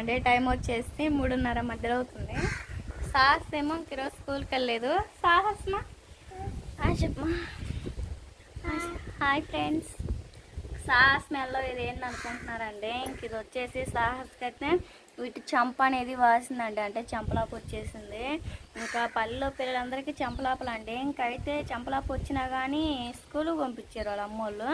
అండి టైం వచ్చేసి మూడున్నర మధ్యలో అవుతుంది. సాహస్ ఏమో ఈరోజు స్కూల్కి వెళ్ళలేదు. సాహస్మా? హాయ్ చెప్పమా హాయ్. ఫ్రెండ్స్ సాహస్ మెల్లో ఇది ఏంటి అనుకుంటున్నారండి? ఇంక ఇది వచ్చేసి సాహస్కి అయితే వీటి చంప అనేది వాసిందండి. అంటే చెంపలాపు వచ్చేసింది. ఇంకా పల్లెలో పిల్లలందరికీ చెంపలాపలు అండి. ఇంకైతే చెంపలాపు వచ్చినా కానీ స్కూల్కి పంపించారు వాళ్ళ అమ్మోళ్ళు.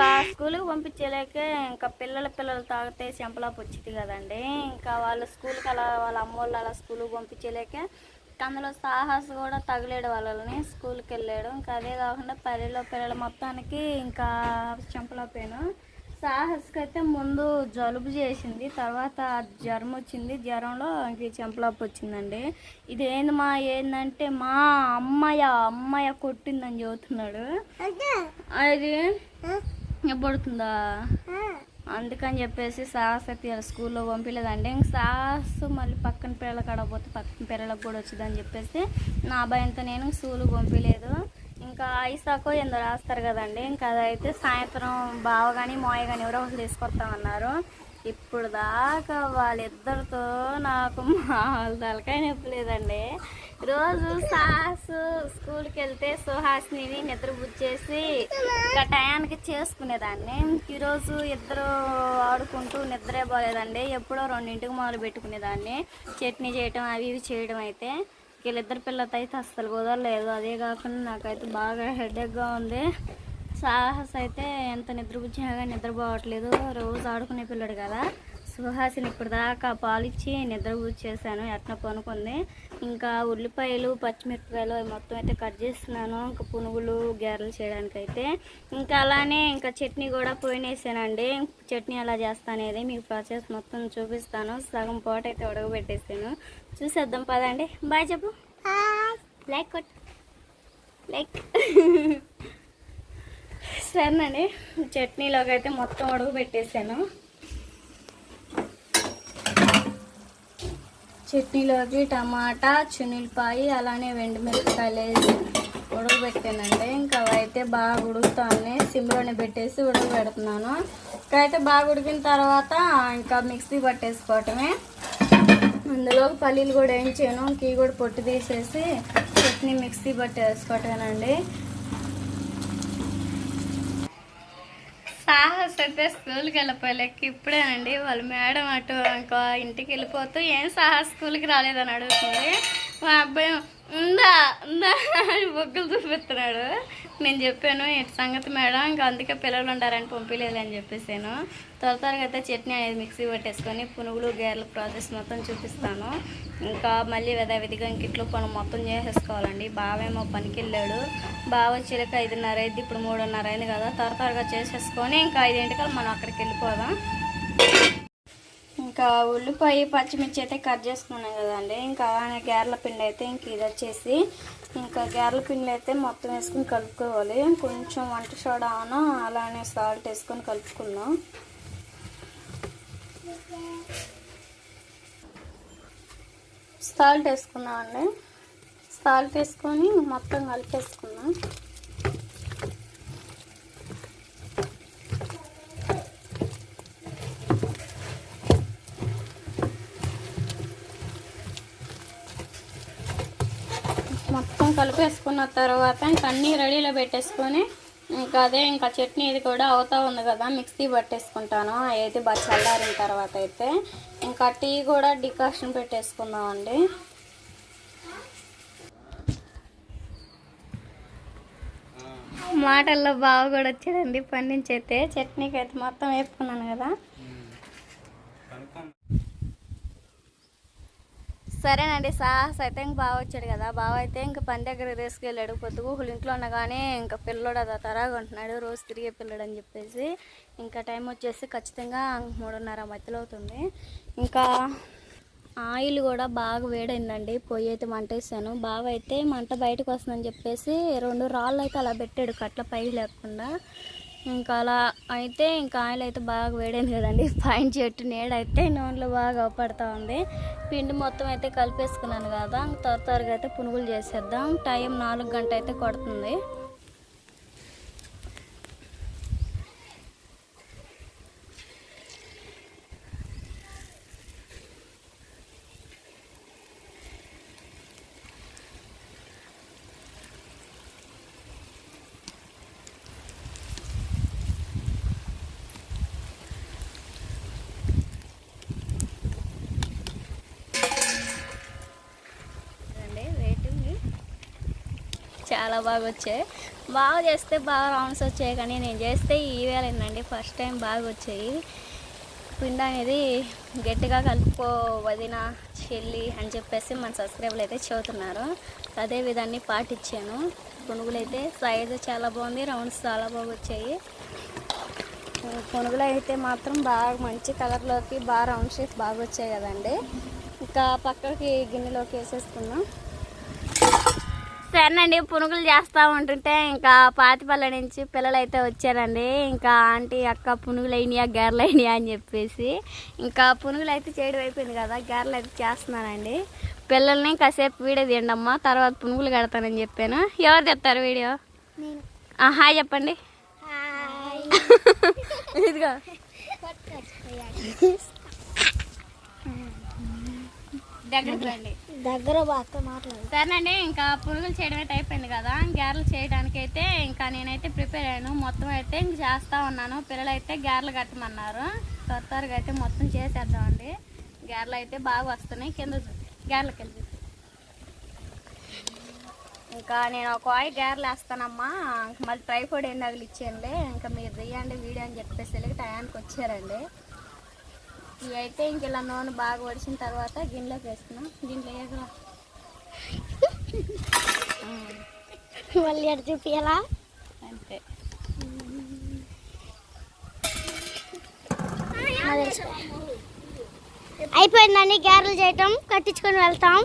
ఇంకా స్కూల్కి పంపించలేక ఇంకా పిల్లల పిల్లలు తాగితే చెంపలాపు వచ్చింది కదండి. ఇంకా వాళ్ళ స్కూల్కి అలా వాళ్ళ అమ్మోళ్ళు అలా స్కూల్కి పంపించలేక అందులో సాహస్ కూడా తగిలేడు వాళ్ళని. స్కూల్కి వెళ్ళాడు. ఇంకా అదే కాకుండా పల్లెలో పిల్లల మొత్తానికి ఇంకా చెంపలాపోయాను సాహస్కి అయితే ముందు జలుబు చేసింది తర్వాత జ్వరం వచ్చింది. జ్వరంలో ఇంక చెంపలాపు వచ్చిందండి. ఇది ఏంది మా ఏందంటే మా అమ్మాయ అమ్మాయ కొట్టిందని చెబుతున్నాడు. అది పడుతుందా అందుకని చెప్పేసి సాహస్ అయితే స్కూల్లో పంపించలేదండి ఇంక సాహస్ మళ్ళీ పక్కన పిల్లల కాడ పోతే పక్కన పిల్లలకు కూడా వచ్చిందని చెప్పేసి నా భయంతో నేను స్కూల్కి పంపించలేదు ఇంకా ఐసాకో ఎందో రాస్తారు కదండి. ఇంకా అదైతే సాయంత్రం బావ కానీ మోయ కానీ ఎవరో ఒకరు తీసుకొస్తామన్నారు. ఇప్పుడు దాకా వాళ్ళిద్దరితో నాకు మా తలకాయ నొప్పి లేదండి. రోజు సాస్ స్కూల్కి వెళ్తే సుహాస్ని నిద్ర బుచ్చేసి ఇంకా టయానికి చేసుకునేదాన్ని. ఈరోజు ఇద్దరు ఆడుకుంటూ నిద్రే పోలేదండి. ఎప్పుడో రెండింటికి మొదలు పెట్టుకునేదాన్ని. చట్నీ చేయటం అవి ఇవి చేయడం అయితే వీళ్ళిద్దరు పిల్లలతో అయితే అస్సలు కుదరలేదు. అదే కాకుండా నాకైతే బాగా హెడేక్గా ఉంది. సాహస్ అయితే ఎంత నిద్ర పుచ్చినా కానీ నిద్రపోవట్లేదు. రోజు ఆడుకునే పిల్లడు కదా. సుహాసిని ఇప్పుడు దాకా పాలిచ్చి నిద్ర చేశాను ఎట్న పనుకుంది. ఇంకా ఉల్లిపాయలు పచ్చిమిరపకాయలు అవి మొత్తం అయితే కట్ చేస్తున్నాను. ఇంకా పునుగులు గారెలు చేయడానికి అయితే ఇంకా అలానే ఇంకా చట్నీ కూడా పోయినేసానండి. చట్నీ ఎలా చేస్తానేది మీకు ప్రాసెస్ మొత్తం చూపిస్తాను. సగం పోట అయితే ఉడకబెట్టేసాను. చూసేద్దాం పదండి. బాయ్ చెప్పు. లైక్ కొట్ లైక్. సరేనండి. చట్నీలోకి అయితే మొత్తం అడుగు పెట్టేసాను. చట్నీలోకి టమాటా చునిల్పాయి అలానే మిరపకాయలు వేసి ఉడకబెట్టానండి ఇంకా అవైతే అయితే బాగా ఉడుకుతాన్ని సిమ్లోనే పెట్టేసి ఉడకబెడుతున్నాను ఇంకా అయితే బాగా ఉడికిన తర్వాత ఇంకా మిక్సీ పట్టేసుకోవటమే. అందులో పల్లీలు కూడా వేయించాను. కీ కూడా పొట్టు తీసేసి చట్నీ మిక్సీ పట్టేసుకోవటమేనండి. సాహస్ అయితే స్కూల్కి ఇప్పుడే ఇప్పుడేనండి వాళ్ళ మేడం అటు ఇంకా ఇంటికి వెళ్ళిపోతూ ఏం సాహస్ స్కూల్కి రాలేదని అడుగుతుంది. మా అబ్బాయి ఉందా? ఉందా అని బొగ్గులు చూపిస్తున్నాడు. నేను చెప్పాను ఇటు సంగతి మేడం ఇంకా అందుకే పిల్లలు ఉండారని పంపించలేదు అని చెప్పేసాను. త్వర త్వరగా అయితే చట్నీ అనేది మిక్సీ పెట్టేసుకొని పునుగులు గేర్ల ప్రాసెస్ మొత్తం చూపిస్తాను. ఇంకా మళ్ళీ యథావిధిగా ఇంక ఇంట్లో పని మొత్తం చేసేసుకోవాలండి. బావేమో పనికి వెళ్ళాడు బావ చిలక ఐదున్నర అయింది ఇప్పుడు మూడున్నర అయింది కదా. త్వర త్వరగా చేసేసుకొని ఇంకా ఐదింటికల్ మనం అక్కడికి వెళ్ళిపోదాం. ఇంకా ఉల్లిపాయ పచ్చిమిర్చి అయితే కట్ చేసుకున్నాం కదండి. ఇంకా అలానే పిండి అయితే ఇంక ఇది వచ్చేసి ఇంకా గేర్ల పిండి అయితే మొత్తం వేసుకుని కలుపుకోవాలి. కొంచెం వంట సోడాను అలానే సాల్ట్ వేసుకొని కలుపుకున్నాం సాల్ట్ వేసుకున్నాం అండి సాల్ట్ వేసుకొని మొత్తం కలిపేసుకున్నాం మొత్తం కలిపేసుకున్న తర్వాత ఇంక అన్నీ రెడీలో పెట్టేసుకొని ఇంకా అదే ఇంకా చట్నీ ఇది కూడా అవుతూ ఉంది కదా మిక్సీ పట్టేసుకుంటాను. అయితే బాగా చల్లారిన తర్వాత అయితే ఇంకా టీ కూడా డికాషన్ పెట్టేసుకుందామండి. మాటల్లో బాగా కూడా వచ్చాడండి పండించైతే చట్నీకి అయితే మొత్తం వేపుకున్నాను కదా. సరేనండి సాహస్ అయితే ఇంక బాగా వచ్చాడు కదా బావ అయితే ఇంక పని దగ్గర తీసుకెళ్ళాడు పొద్దుగూహులు ఇంట్లో ఉన్నా ఇంకా పిల్లడు అదో తరాగా ఉంటున్నాడు రోజు తిరిగే పిల్లడు అని చెప్పేసి ఇంకా టైం వచ్చేసి ఖచ్చితంగా మూడున్నర మధ్యలో అవుతుంది. ఇంకా ఆయిల్ కూడా బాగా వేడైందండి పొయ్యి అయితే మంట వేసాను బాగా అయితే మంట బయటకు వస్తుందని చెప్పేసి రెండు రాళ్ళు అయితే అలా పెట్టాడు కట్ల పై లేకుండా. ఇంకా అలా అయితే ఇంకా ఆయిల్ అయితే బాగా వేడైంది కదండి. పైన చెట్టు నీడైతే నూనెలో బాగా అవపడతా ఉంది. పిండి మొత్తం అయితే కలిపేసుకున్నాను కదా. త్వర త్వరగా అయితే పునుగులు చేసేద్దాం. టైం నాలుగు గంట అయితే కొడుతుంది. చాలా బాగా వచ్చాయి. బాగా చేస్తే బాగా రౌండ్స్ వచ్చాయి కానీ నేను చేస్తే ఈవేళండి ఫస్ట్ టైం బాగా వచ్చాయి. పిండి అనేది గట్టిగా కలుపుకో వదిన చెల్లి అని చెప్పేసి మన సబ్స్క్రైబర్లు అయితే చెబుతున్నారు. అదే విధాన్ని పాటించాను. పునుగులు అయితే సైజు చాలా బాగుంది రౌండ్స్ చాలా బాగా వచ్చాయి. పునుగులు అయితే మాత్రం బాగా మంచి కలర్లోకి బాగా రౌండ్ షేప్ బాగా వచ్చాయి కదండి. ఇంకా పక్కకి గిన్నెలోకి వేసేసుకున్నాం సరేనండి పునుగులు చేస్తూ ఉంటుంటే ఇంకా పాతిపల్ల నుంచి పిల్లలు అయితే వచ్చారండి. ఇంకా ఆంటీ అక్క పునుగులు అయినాయా గారెలు అయినాయా అని చెప్పేసి ఇంకా పునుగులు అయితే చేయడం అయిపోయింది కదా గారెలు అయితే చేస్తున్నానండి. పిల్లల్ని కాసేపు వీడియో తీయండి అమ్మా తర్వాత పునుగులు కడతానని చెప్పాను. ఎవరు తెస్తారు వీడియో? హాయ్ చెప్పండి. ఇదిగో. దగ్గరికి రండి. దగ్గర బాగా మాట్లాడు. సరేనండి ఇంకా పునుగులు చేయడం అయితే అయిపోయింది కదా గారెలు చేయడానికి అయితే ఇంకా నేనైతే ప్రిపేర్ అయ్యాను. మొత్తం అయితే ఇంక చేస్తా ఉన్నాను. పిల్లలు అయితే గారెలు కట్టమన్నారు. త్వర త్వరగా అయితే మొత్తం చేసేద్దామండి గారెలు అయితే బాగా వస్తున్నాయి. కింద గారెలకి వెళ్ళి. ఇంకా నేను ఒక ఆయి గారెలు వేస్తానమ్మా. మళ్ళీ ట్రైఫోడ్ ఏం ఇచ్చేయండి ఇంకా మీరు తీయండి వీడియో అని చెప్పేసి వెళ్ళి టయానికి వచ్చారండి. ఇవి అయితే ఇంక ఇలా నూనె బాగా వడిచిన తర్వాత గిన్నెలోకి వేసుకున్నాం. దీంట్లో ఏదో మళ్ళీ అటు చూపియాలా? అంతే. అయిపోయిందండి గ్యారెలు చేయటం కట్టించుకొని వెళ్తాం.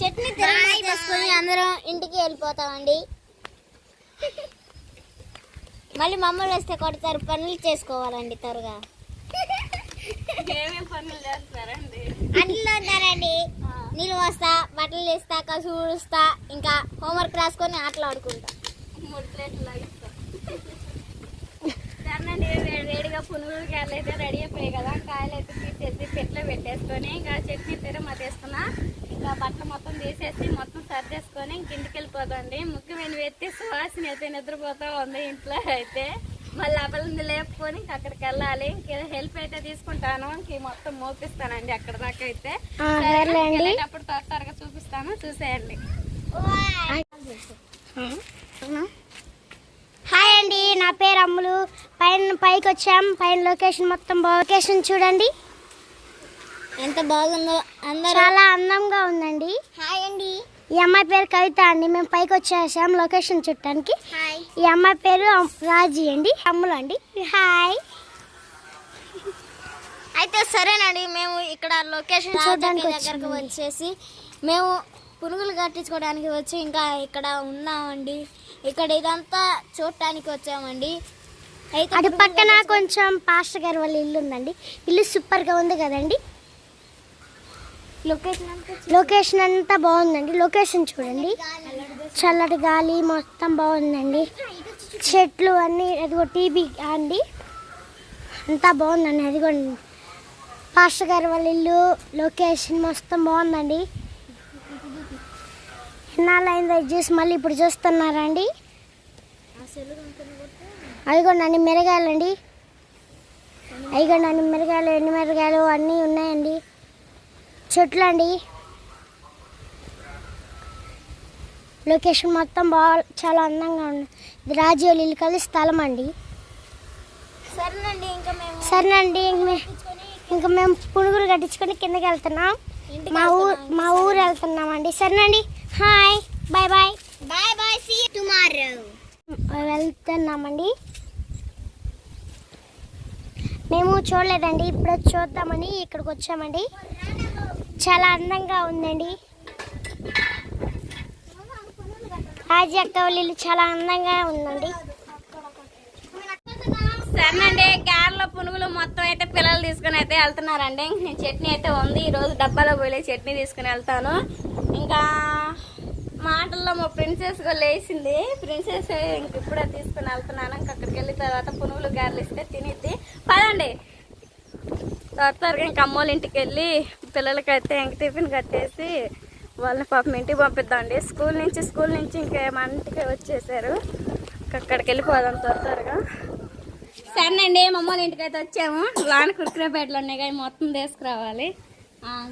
చట్నీ చేసుకొని అందరం ఇంటికి వెళ్ళిపోతామండి. మళ్ళీ మమ్మల్ని వస్తే కొడతారు. పనులు చేసుకోవాలండి త్వరగా. ఏమేమి పనులు చేస్తారండి అందులో ఉన్నారండి నీళ్ళు వస్తా బట్టలు వేస్తా కసు ఊడుస్తా ఇంకా హోంవర్క్ రాసుకొని ఆటలు ఆడుకుంటా. మూడు ప్లేట్లు వేడిగా పునుగులు కాయలు అయితే రెడీ అయిపోయాయి కదా. కాయలు అయితే తీసేసి పెట్లో పెట్టేసుకొని ఇంకా చట్నీ తిరమ తీసుకున్నా. ఇంకా బట్టలు మొత్తం తీసేసి మొత్తం సర్దేసుకొని ఇంక ఇంటికి వెళ్ళిపోతాండి ముఖ్యమైన వ్యక్తి సువాసన అయితే నిద్రపోతా ఉంది ఇంట్లో అయితే. మళ్ళీ అబలింది లేపుకొని ఇంక అక్కడికి వెళ్ళాలి. ఇంక హెల్ప్ అయితే తీసుకుంటాను. ఇంక మొత్తం మోపిస్తానండి అక్కడ దాకా అయితే. వెళ్ళేటప్పుడు త్వర త్వరగా చూపిస్తాను. చూసేయండి. హాయ్ అండి. నా పేరు అమ్ములు. పైన పైకి వచ్చాం. పైన లొకేషన్ మొత్తం లొకేషన్ చూడండి. ఎంత బాగుందో అందరూ చాలా అందంగా ఉందండి. హాయ్ అండి. ఈ అమ్మాయి పేరు కవిత అండి. మేము పైకి వచ్చేసాం లొకేషన్ చుట్టానికి ఈ అమ్మాయి పేరు రాజీ అండి. అమ్ములు అండి. హాయ్. అయితే సరేనండి మేము ఇక్కడ లొకేషన్ చూడడానికి దగ్గరకు వచ్చేసి మేము పునుగులు కట్టించుకోవడానికి వచ్చి ఇంకా ఇక్కడ ఉన్నామండి. ఇక్కడ ఇదంతా చూడటానికి వచ్చామండి. అయితే అటు పక్కన కొంచెం పాస్టర్ గారి వాళ్ళ ఇల్లు ఉందండి. ఇల్లు సూపర్గా ఉంది కదండి. లొకేషన్ అంతా బాగుందండి. లొకేషన్ చూడండి. చల్లటి గాలి మొత్తం బాగుందండి. చెట్లు అన్నీ అదిగో టీవీ అండి. అంతా బాగుందండి. అదిగోండి. పాస్టర్ గారి వాళ్ళ ఇల్లు లొకేషన్ మొత్తం బాగుందండి. ఎన్నాళ్ళు చూసి మళ్ళీ ఇప్పుడు చూస్తున్నారండి అదిగోండి మిరగాయలండి. అదిగోండి అన్ని మిరగాయలు ఎండు మిరగాయలు అన్నీ ఉన్నాయండి. చెట్లు అండి. లొకేషన్ మొత్తం బాగా చాలా అందంగా ఉంది. ఇది ఇల్లు కలిసి స్థలం అండి. సరేనండి ఇంకా మేము సరేనండి ఇంక మేము పునుగులు కట్టించుకొని కిందకి వెళ్తున్నాం. మా ఊరు మా ఊరు వెళ్తున్నామండి సరేనండి hi bye bye. Bye bye see tomorrow వెళ్తున్నామండి. మేము చూడలేదండి ఇప్పుడు చూద్దామని ఇక్కడికి వచ్చామండి. చాలా అందంగా ఉందండి. రాజీ అక్క వాళ్ళ చాలా అందంగా ఉందండి. సరేనండి కేరళ పునుగులు మొత్తం అయితే పిల్లలు తీసుకుని అయితే వెళ్తున్నారండి. నేను చట్నీ అయితే ఉంది. ఈరోజు డబ్బాలో పోయే చట్నీ తీసుకుని వెళ్తాను. ఇంకా మాటల్లో మా ప్రిన్సెస్ లేచింది. ప్రిన్సెస్ ఇంక ఇప్పుడే తీసుకుని వెళ్తున్నాను. ఇంక అక్కడికి వెళ్ళిన తర్వాత పునుగులు గారెలు ఇస్తే తినిద్ది. పదండి. త్వర త్వరగా ఇంక అమ్మోళ్ళ ఇంటికి వెళ్ళి పిల్లలకైతే ఇంక టిఫిన్ కట్టేసి వాళ్ళని పాపం ఇంటికి పంపిద్దామండి. స్కూల్ నుంచి స్కూల్ నుంచి ఇంకా మా ఇంటికి వచ్చేసారు అక్కడికి వెళ్ళిపోదాం త్వర త్వరగా. సరేనండి అండి మమ్మల్ని ఇంటికైతే వచ్చాము. లాన్ కుర్కురే ఉన్నాయి కానీ మొత్తం తీసుకురావాలి. ఆ,